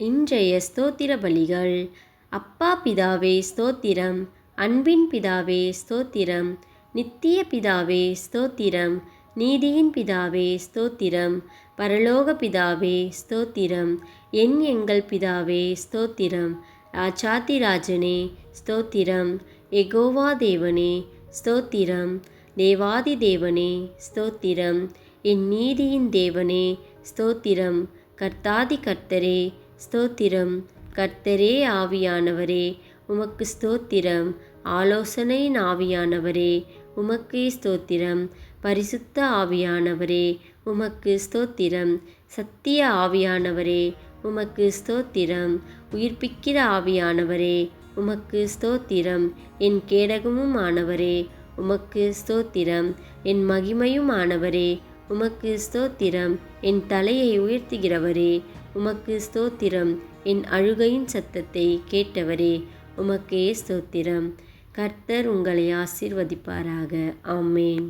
இன்றைய ஸ்தோத்திர பலிகள் அப்பா பிதாவே ஸ்தோத்திரம் அன்பின் பிதாவே ஸ்தோத்திரம் நித்திய பிதாவே ஸ்தோத்திரம் நீதியின் பிதாவே ஸ்தோத்திரம் பரலோக பிதாவே ஸ்தோத்திரம் என் எங்கள் பிதாவே ஸ்தோத்திரம் ராஜாதிராஜனே ஸ்தோத்திரம் எகோவா தேவனே ஸ்தோத்திரம் தேவாதி தேவனே ஸ்தோத்திரம் என் நீதியின் தேவனே ஸ்தோத்திரம் கர்த்தாதி கர்த்தரே ஸ்தோத்திரம். கர்த்தரே ஆவியானவரே உமக்கு ஸ்தோத்திரம். ஆலோசனையின் ஆவியானவரே உமக்கே ஸ்தோத்திரம். பரிசுத்த ஆவியானவரே உமக்கு ஸ்தோத்திரம். சத்திய ஆவியானவரே உமக்கு ஸ்தோத்திரம். உயிர்ப்பிக்கிற ஆவியானவரே உமக்கு ஸ்தோத்திரம். என் கேடகமும் ஆனவரே உமக்கு ஸ்தோத்திரம். என் மகிமையும் ஆனவரே உமக்கு ஸ்தோத்திரம். என் தலையை உயர்த்துகிறவரே உமக்கு ஸ்தோத்திரம். என் அழுகையின் சத்தத்தை கேட்டவரே உமக்கே ஸ்தோத்திரம். கர்த்தர் உங்களை ஆசிர்வதிப்பாராக. ஆமேன்.